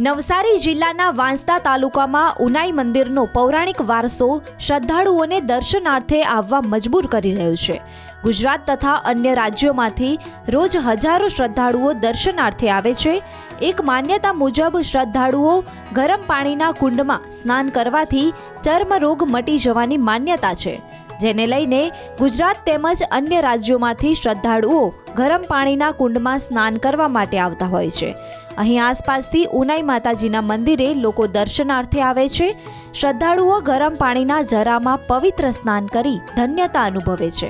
નવસારી જિલ્લાના વાંસદા તાલુકામાં ઉનાઈ મંદિરનો પૌરાણિક વારસો શ્રદ્ધાળુઓને દર્શનાર્થે આવવા મજબૂર કરી રહ્યો છે. ગુજરાત તથા અન્ય રાજ્યોમાંથી રોજ હજારો શ્રદ્ધાળુઓ દર્શનાર્થે આવે છે. એક માન્યતા મુજબ શ્રદ્ધાળુઓ ગરમ પાણીના કુંડમાં સ્નાન કરવાથી ચર્મરોગ મટી જવાની માન્યતા છે. જેને લઈને ગુજરાત તેમજ અન્ય રાજ્યોમાંથી શ્રદ્ધાળુઓ ગરમ પાણીના કુંડમાં સ્નાન કરવા માટે આવતા હોય છે. અહીં આસપાસથી ઉનાઈ માતાજીના મંદિરે લોકો દર્શનાર્થે આવે છે. શ્રદ્ધાળુઓ ગરમ પાણીના જરામાં પવિત્ર સ્નાન કરી ધન્યતા અનુભવે છે.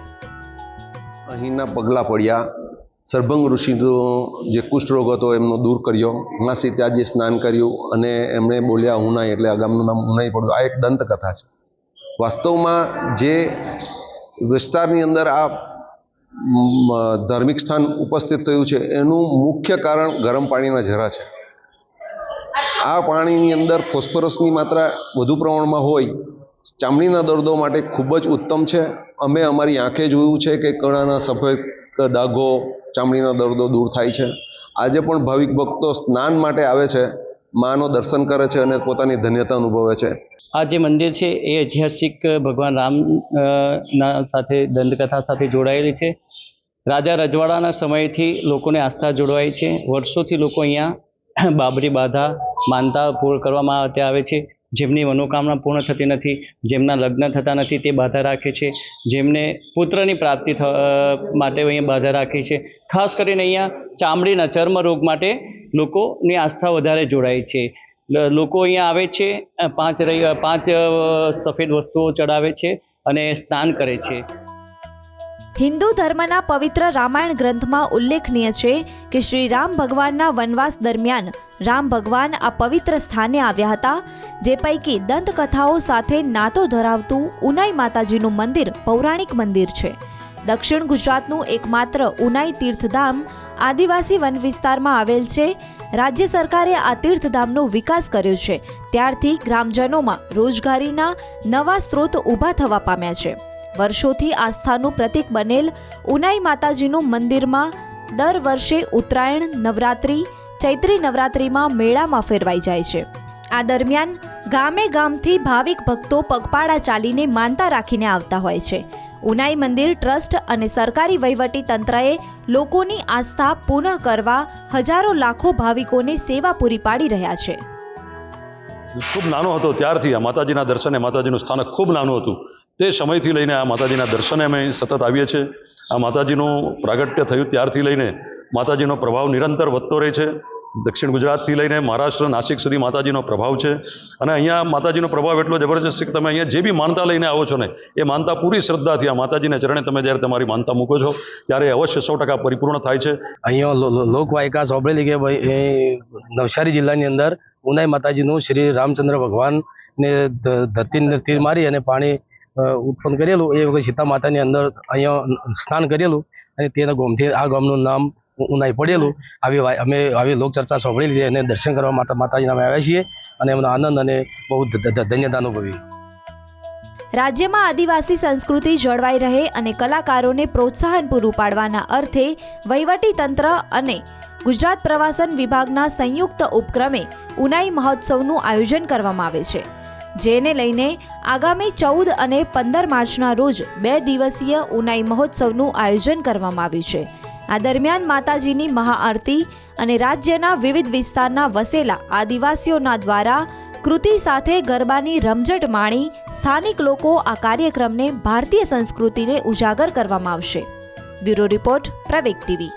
અહીંના પગલાં પડ્યા. સરભંગ ઋષિનો જે કુષ્ઠરોગ હતો એમનો દૂર કર્યો. માસી ત્યાં સ્નાન કર્યું અને એમણે બોલ્યા ઉનાઈ એટલે આ ગામનું નામ ઉનાઈ પડ્યું. આ એક દંતકથા છે. વાસ્તવમાં જે વિસ્તારની અંદર આ ધાર્મિક સ્થાન ઉપસ્થિત થયું છે. એનું મુખ્ય કારણ ગરમ પાણીના ઝરા છે. આ પાણીની અંદર ફોસ્ફરસની માત્રા વધુ પ્રમાણમાં હોય, ચામડીના દર્દો માટે ખૂબ જ ઉત્તમ છે. અમે અમારી આંખે જોયું છે કે કણાના સફેદ ડાઘો ચામડીના દર્દો દૂર થાય છે. આજે પણ ભાવિક ભક્તો સ્નાન માટે આવે છે. માનો દર્શન કરે છે અને પોતાની ધન્યતા અનુભવે છે. આ જે મંદિર છે, એ ઐતિહાસિક ભગવાન રામ ના સાથે, દંતકથા સાથે જોડાયેલી છે. રાજા રજવાડાના સમયથી લોકોને આસ્થા જોડવાઈ છે. વર્ષોથી લોકો અહીંયા બાબરી બાધા, માનતા પૂર્ણ કરવામાં આવતી આવે છે. જેમની મનોકામના પૂર્ણ થતી નથી, જેમના લગ્ન થતા નથી, તે બાધા રાખે છે. જેમને પુત્રની પ્રાપ્તિ માટે અહીંયા બાધા રાખે છે. ખાસ કરીને અહીંયા ચામડીના ચર્મ રોગ માટે લોકોની આસ્થા વધારે જોડાય છે. લોકો અહીંયા આવે છે પાંચ રહી પાંચ સફેદ વસ્તુઓ ચડાવે છે અને સ્નાન કરે છે. હિન્દુ ધર્મના પવિત્ર રામાયણ ગ્રંથમાં ઉલ્લેખનીય છે કે શ્રી રામ ભગવાનના વનવાસ દરમિયાન રામ ભગવાન આ પવિત્ર સ્થાને આવ્યા હતા, જે પૈકી દંતકથાઓ સાથે નાતો ધરાવતું ઉનાઈ માતાજીનું મંદિર પૌરાણિક મંદિર છે. દક્ષિણ ગુજરાતનું એકમાત્ર ઉનાઈ તીર્થધામ આદિવાસી વન વિસ્તારમાં આવેલ છે. રાજ્ય સરકારે આ તીર્થધામનો વિકાસ કર્યો છે. ત્યારથી ગ્રામજનોમાં રોજગારીના નવા સ્ત્રોત ઊભા થવા પામ્યા છે. વર્ષોથી આસ્થાનું પ્રતીક બનેલ ઉનાઈ માતાજીનું મંદિરમાં દર વર્ષે ઉત્તરાયણ, નવરાત્રિ, ચૈત્રી નવરાત્રિમાં મેળામાં ફેરવાઈ જાય છે. આ દરમિયાન ગામે ગામથી ભાવિક ભક્તો પગપાળા ચાલીને માનતા રાખીને આવતા હોય છે. ઉનાઈ મંદિર ટ્રસ્ટ અને સરકારી વહીવટી તંત્રએ લોકોની આસ્થા પુનઃ કરવા હજારો લાખો ભાવિકોને સેવા પૂરી પાડી રહ્યા છે. ખૂબ નાનો હતો ત્યારથી આ માતાજીના દર્શને માતાજીનું સ્થાનક ખૂબ નાનું હતું. તે સમયથી લઈને આ માતાજીના દર્શને અમે સતત આવીએ છીએ. આ માતાજીનું પ્રાગટ્ય થયું ત્યારથી લઈને માતાજીનો પ્રભાવ નિરંતર વધતો રહે છે. દક્ષિણ ગુજરાતથી લઈને મહારાષ્ટ્ર, નાસિક સુધી માતાજીનો પ્રભાવ છે. અને અહીંયા માતાજીનો પ્રભાવ એટલો જબરજસ્ત છે કે તમે અહીંયા જે બી માનતા લઈને આવો છો ને, એ માનતા પૂરી શ્રદ્ધાથી આ માતાજીને ચરણે તમે જ્યારે તમારી માનતા મૂકો છો, ત્યારે અવશ્ય સો ટકા પરિપૂર્ણ થાય છે. અહીંયા લોકવાયકા સાંભળેલી કે ભાઈ નવસારી જિલ્લાની અંદર ઉનાઈ માતાજીનું શ્રી રામચંદ્ર ભગવાનને ધ- ધરતી તીર મારી અને પાણી ઉત્પન્ન કરેલું, એ વખત સીતા માતાની અંદર અહીંયા સ્નાન કરેલું અને તેના ગોમથી, આ ગામનું નામ ઉનાઈ પડેલું. આવી અમે આવી લોકચર્ચા સાંભળી લીધી અને દર્શન કરવા માતા, માતાજીના અમે આવ્યા છીએ અને એમનો આનંદ અને બહુ ધન્યતા અનુભવી. રાજ્યમાં આદિવાસી સંસ્કૃતિ જળવાઈ રહે અને કલાકારોને પ્રોત્સાહન પૂરું પાડવાના અર્થે વહીવટી તંત્ર અને ગુજરાત પ્રવાસન વિભાગના સંયુક્ત ઉપક્રમે ઉનાઈ મહોત્સવનું આયોજન કરવામાં આવે છે. જેને લઈને આગામી ચૌદ અને પંદર માર્ચના રોજ બે દિવસીય ઉનાઈ મહોત્સવનું આયોજન કરવામાં આવ્યું છે. આ દરમિયાન માતાજીની મહાઆરતી અને રાજ્યના વિવિધ વિસ્તારના વસેલા આદિવાસીઓના દ્વારા કૃતિ સાથે ગરબાની રમઝટ માણી સ્થાનિક લોકો આ કાર્યક્રમને ભારતીય સંસ્કૃતિને ઉજાગર કરવામાં આવશે. બ્યુરો રિપોર્ટ પ્રવેક ટીવી.